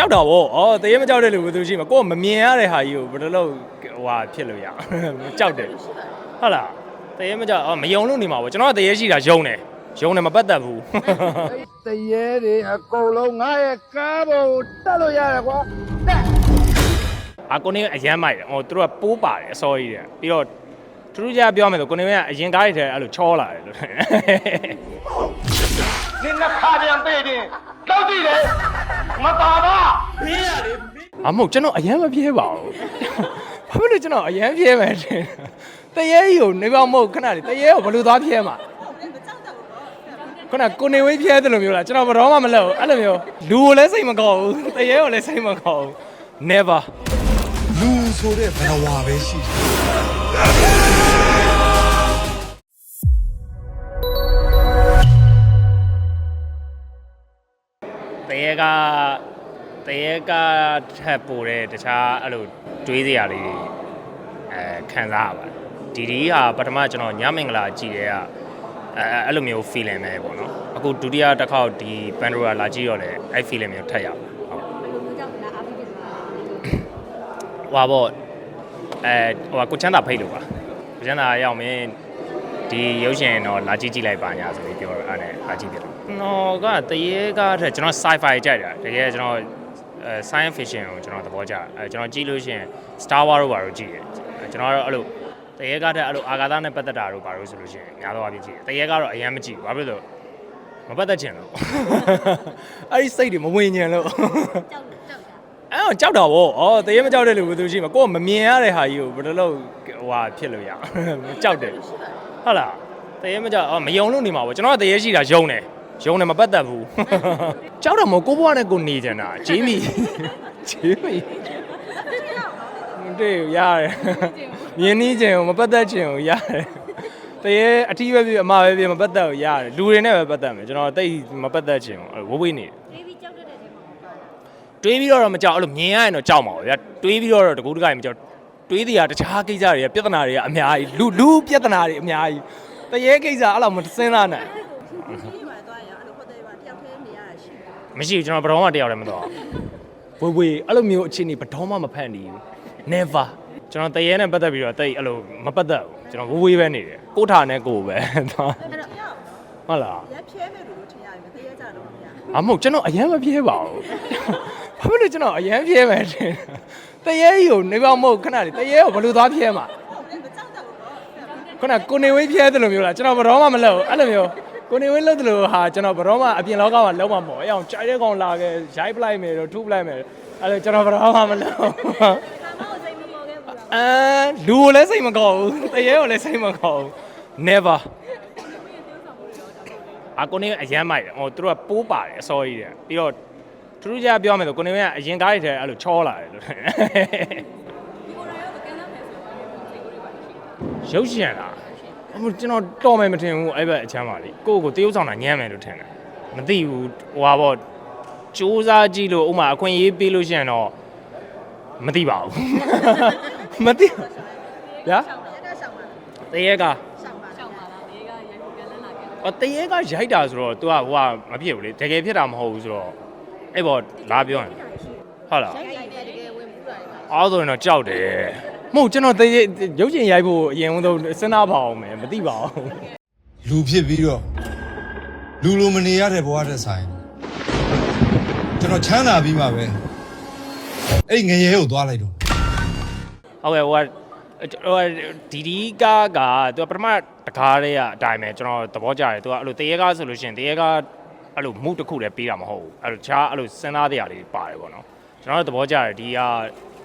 ကြောက်တာဗောဩတရေမကြောက်တဲ့လူဘယ်သူရှိမှာကိုကမမြင်ရတဲ့ဟာကြီးကိုဘယ်လိုလုပ်ဟွာဖြစ်လို့ရအောင်ကြောက်တယ်ဟုတ်လားတရေမကြောက်ဩမယုံလို့နေမှာဗောကျွန်တော်ကတရေရှိတာယုံတယ်ယုံတယ်မပတ်သက်ဘူးတရေတွေအကုန်လုံးငါရဲ့ကားပေါ်ကိုတက်လို့ရတယ်ကွာတက်အာကိုနေကအရမ်းမိုက်တယ်ဟိုသူတို့ကပိုးပါတယ်အစောကြီးတယ်ပြီးတော့သူတို့ကြပြောမယ်ဆိုကိုနေကအရင်ကားတွေထဲအဲ့လိုချောလာတယ်လို့နင်နှစ်ခါပြန်ပေးတယ်တောက်ကြည့်တယ်မပါပါအ မဟုတ်ကျွန်တော်အရန်မပြေးပါဘူးဘာဖြစ်လို့ကျွန်တော်အရန်ပြေးမယ်တင်တရေကြီးကိုနေပါမဟုတ်ခဏလေးတရေကိုဘယ်လိုသွားပြေးမှာခုနကိုနေဝေးပြေးတယ်လို့မျိုးလားကျွန်တော်ဘယ်တော့မှမလုပ်ဘူးအဲ့လိုမျိုးလူကိုလည်းစိတ်မကောက်ဘူးတရေကိုလည်းစိတ်မကောက်ဘူး never လူဆိုတဲ့ဘဝပဲရှိတယ်တရေက တရေကထပ်ပို့တဲ့တခြားအဲ့လိုတွေးစရာလေးတွေအဲခံစားရပါတယ်ဒီဒီဟာပထမကျွန်တော်ညမင်္ဂလာကြည့်တဲ့ကအဲအဲ့လိုမျိုး feeling ပဲပေါ့နော်အခုဒုတိယတစ်ခေါက်ဒီ Pandora လာကြည့်တော့လေအဲ့ feeling မျိုးထပ်ရပါတယ်ဟုတ်ဘယ်လိုမျိုးကြောင့်လဲအားပေးဖြစ်သွားလဲဟွာပေါ့အဲဟိုကိုချမ်းသာဖိတ်လို့ပါကိုချမ်းသာရောက်မင်းဒီရုပ်ရှင်တော့လာကြည့်ကြည့်လိုက်ပါညာဆိုပြီးပြောတော့အဲ့ဒါလာကြည့်ပြတော့နော်ကတရေကထက်ကျွန်တော် sci-fi ကြိုက်တာတကယ်ကျွန်တော်အဲ science fiction ကိုကျွန်တော်သဘောကျတယ်အဲကျွန်တော်ကြည့်လို့ရှိရင် Star Wars တို့ဘာလို့ကြည့်တယ်အဲကျွန်တော်ကတော့အဲ့လိုတရေကထက်အဲ့လိုအာဂါသနဲ့ပတ်သက်တာတို့ဘာလို့ဆိုလို့ရှိရင်များသောအားဖြင့်ကြည့်တယ်တရေကတော့အရင်မကြည့်ဘူးဘာဖြစ်လို့မပတ်သက်ချင်လို့အဲ့ဒီစိတ်တွေမဝင်ញင်လို့ကြောက်ကြောက်တာအဲ့တော့ကြောက်တာဗောဩတရေမကြောက်တဲ့လူဘယ်သူရှိမှာကိုကမမြင်ရတဲ့ဟာကြီးကိုဘယ်လိုလုပ်ဟွာဖြစ်လို့ရအောင်ကြောက်တယ်ဟုတ်လားတရေမကြောက်ဩမယုံလို့နေမှာဗောကျွန်တော်ကတရေရှိတာယုံတယ် ယုံတယ်မပတ်သက်ဘူးကြောက်တော့မဟုတ်ကိုဘွားနဲ့ကိုနေကြတာဂျေးမီဂျေးမီတဲ့ရတယ်မြင်းနီးခြင်းကိုမပတ်သက်ခြင်းကိုရတယ်တရေအထီးပဲပြအမပဲပြမပတ်သက်ဘူးရတယ်လူတွေနဲ့ပဲပတ်သက်မယ်ကျွန်တော်တိတ်မပတ်သက်ခြင်းကိုအဲ့ဝဝေးနေတယ်လေးပြီးကြောက်တတ်တဲ့ချိန်မှာမပါလားတွေးပြီးတော့မကြောက်အဲ့လိုမြင်ရရင်တော့ကြောက်မှာပါဗျာတွေးပြီးတော့တကူတကိုင်မကြောက်တွေးတွေကတခြားကိစ္စတွေကပြဿနာတွေကအများကြီးလူလူပြဿနာတွေအများကြီးတရေကိစ္စအဲ့လိုမစဉ်းစားနိုင်ဒီမှာ သွားရအဲ့လိုဟိုတယ်မှာတယောက်တည်းနေရတာရှိတယ်မရှိဘူးကျွန်တော်ဘယ်တော့မှတယောက်လည်းမတော့ဝေဝေအဲ့လိုမျိုးအခြေအနေဘယ်တော့မှမဖန်နေဘူး never ကျွန်တော်တရေနဲ့ပတ်သက်ပြီးတော့တိတ်အဲ့လိုမပတ်သက်ဘူးကျွန်တော်ဝေဝေပဲနေတယ်ကိုထာနဲ့ကိုပဲသွားအဲ့တော့ရအောင်ဟုတ်လားရက်ဖြဲမယ်လို့ထင်ရတယ်မသိရကြတော့မရအမဟုတ်ကျွန်တော်အရန်မပြေးပါဘူးဘာဖြစ်လို့ကျွန်တော်အရန်ပြေးမယ်တင်တရေကြီးကိုနေပါမဟုတ်ခဏလေးတရေကိုဘယ်လိုသွားပြေးမှာဘူးမကြောက်တော့ဘူးခုနကိုနေဝေးပြဲတယ်လို့မျိုးလားကျွန်တော်ဘယ်တော့မှမလုပ်ဘူးအဲ့လိုမျိုး ကိုနေဝေးလုပ်တယ်လို့ဟာကျွန်တော်ဘယ်တော့မှအပြင်လောကမှာလုံးဝမဟုတ်အဲ့အောင်ကြိုက်တဲ့ကောင်လာခဲ့ရိုက်ပလိုက်မယ်တော့ထုပလိုက်မယ်အဲ့လိုကျွန်တော်ဘယ်တော့မှမလုပ်ဘူးဒါမှမဟုတ်စိတ်မပေါ်ခဲ့ဘူးလားအမ်လူကိုလည်းစိတ်မကောက်ဘူးတရေကိုလည်းစိတ်မကောက်ဘူး never အကိုနေကအရမ်းမိုက်တယ်ဟိုသူတို့ကပိုးပါတယ်အစောကြီးတယ်ပြီးတော့သူတို့ကြပြောမယ်ဆိုကိုနေကအရင်ကားတွေထဲအဲ့လိုချောလာတယ်လို့ဒီကိုရရောကန်လာမယ်ဆိုတော့စိတ်ကိုတွေပါရှိတယ်ရုပ်ရှင်လားအမ ကျွန်တော်တော်မယ်မထင်ဘူးအဲ့ဘက်အချမ်းပါလေကိုယ့်ကိုတရုပ်ဆောင်တာညမ်းမယ်လို့ထင်တယ်မသိဘူးဟိုဟာပေါ့စူးစမ်းကြည့်လို့ဥမာအခွင့်အရေးပေးလို့ရှိရင်တော့မသိပါဘူးမသိဘူးဗျာရက်တက်ဆောင်ပါတရေကဆောင်ပါရှောက်ပါလားဒီကရိုက်ဖို့ကန်လာလာခဲ့အော်တရေကရိုက်တာဆိုတော့ तू ကဟိုကမဖြစ်ဘူးလေတကယ်ဖြစ်တာမဟုတ်ဘူးဆိုတော့အဲ့ပေါ်လာပြောရင်ဟုတ်လားရိုက်ရိုက်တယ်တကယ်ဝင်မှုတာတွေအားဆိုရင်တော့ကြောက်တယ် မဟုတ်ကျွန်တော်တရေရုပ်ရှင်ရိုက်ဖို့အရင်ဆုံးစဉ်းစားပါအောင်မယ်မသိပါဘူးလူဖြစ်ပြီးတော့လူလိုမနေရတဲ့ဘဝတဲ့ဆိုင်ကျွန်တော်ချမ်းသာပြီးမှပဲအဲ့ငရဲကိုသွားလိုက်တော့ဟုတ်ကဲ့ဟိုကဟိုကဒီဒီကားကသူကပထမတကားလေးကအတိုင်းပဲကျွန်တော်သဘောကျတယ်သူကအဲ့လိုတရေကားဆိုလို့ရှိရင်တရေကားအဲ့လိုမှုတစ်ခုလည်းပေးတာမဟုတ်ဘူးအဲ့လိုခြားအဲ့လိုစဉ်းစားတရားလေးပါတယ်ပေါ့နော်ကျွန်တော်တို့သဘောကျတယ်ဒီက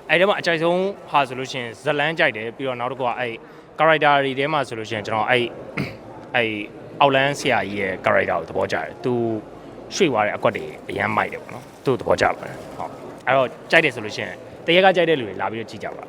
အဲ့ဒီမှာအကြိုက်ဆုံးဟာဆိုလို့ရှိရင်ဇလန်းကြိုက်တယ်ပြီးတော့နောက်တစ်ခုကအဲ့ character တွေထဲမှာဆိုလို့ရှိရင်ကျွန်တော်အဲ့အဲ့အောက်လန်းဆရာကြီးရဲ့ character ကိုသဘောကျတယ်သူရွှေ့သွားတဲ့အကွက်တွေအရမ်းမိုက်တယ်ပေါ့နော်သူ့သဘောကျပါတယ်ဟုတ်အဲ့တော့ကြိုက်တယ်ဆိုလို့ရှိရင်တရေကားကြိုက်တဲ့လူတွေလာပြီးတော့ကြည့်ကြပါ